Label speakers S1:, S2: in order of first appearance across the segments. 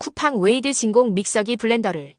S1: 쿠팡 웨이드 진공 믹서기 블렌더를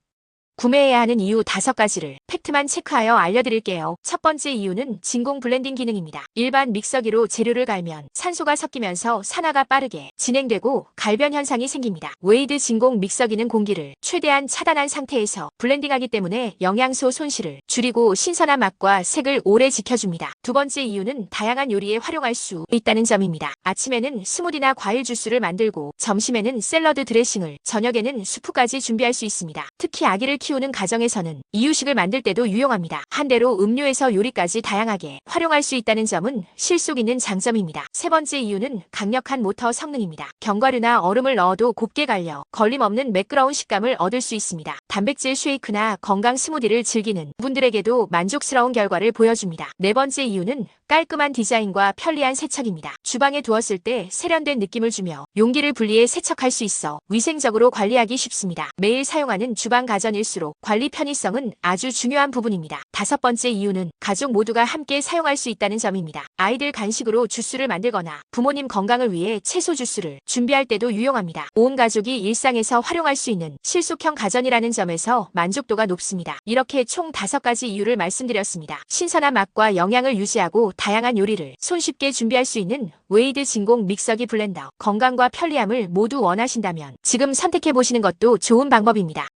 S1: 구매해야 하는 이유 다섯 가지를 팩트만 체크하여 알려드릴게요. 첫 번째 이유는 진공 블렌딩 기능입니다. 일반 믹서기로 재료를 갈면 산소가 섞이면서 산화가 빠르게 진행되고 갈변 현상이 생깁니다. 웨이드 진공 믹서기는 공기를 최대한 차단한 상태에서 블렌딩하기 때문에 영양소 손실을 줄이고 신선한 맛과 색을 오래 지켜줍니다. 두 번째 이유는 다양한 요리에 활용할 수 있다는 점입니다. 아침에는 스무디나 과일 주스를 만들고 점심에는 샐러드 드레싱을 저녁에는 수프까지 준비할 수 있습니다. 특히 아기를 키우는 가정에서는 이유식을 만들 때도 유용합니다. 한 대로 음료에서 요리까지 다양하게 활용할 수 있다는 점은 실속 있는 장점입니다. 세 번째 이유는 강력한 모터 성능입니다. 견과류나 얼음을 넣어도 곱게 갈려 걸림없는 매끄러운 식감을 얻을 수 있습니다. 단백질 쉐이크나 건강 스무디를 즐기는 분들에게도 만족스러운 결과를 보여줍니다. 네 번째 이유는 깔끔한 디자인과 편리한 세척입니다. 주방에 두었을 때 세련된 느낌을 주며 용기를 분리해 세척할 수 있어 위생적으로 관리하기 쉽습니다. 매일 사용하는 주방 가전일수록 관리 편의성은 아주 중요한 부분입니다. 다섯 번째 이유는 가족 모두가 함께 사용할 수 있다는 점입니다. 아이들 간식으로 주스를 만들거나 부모님 건강을 위해 채소 주스를 준비할 때도 유용합니다. 온 가족이 일상에서 활용할 수 있는 실속형 가전이라는 점에서 만족도가 높습니다. 이렇게 총 다섯 가지 이유를 말씀드렸습니다. 신선한 맛과 영양을 유지하고 다양한 요리를 손쉽게 준비할 수 있는 웨이드 진공 믹서기 블렌더 건강과 편리함을 모두 원하신다면 지금 선택해 보시는 것도 좋은 방법입니다.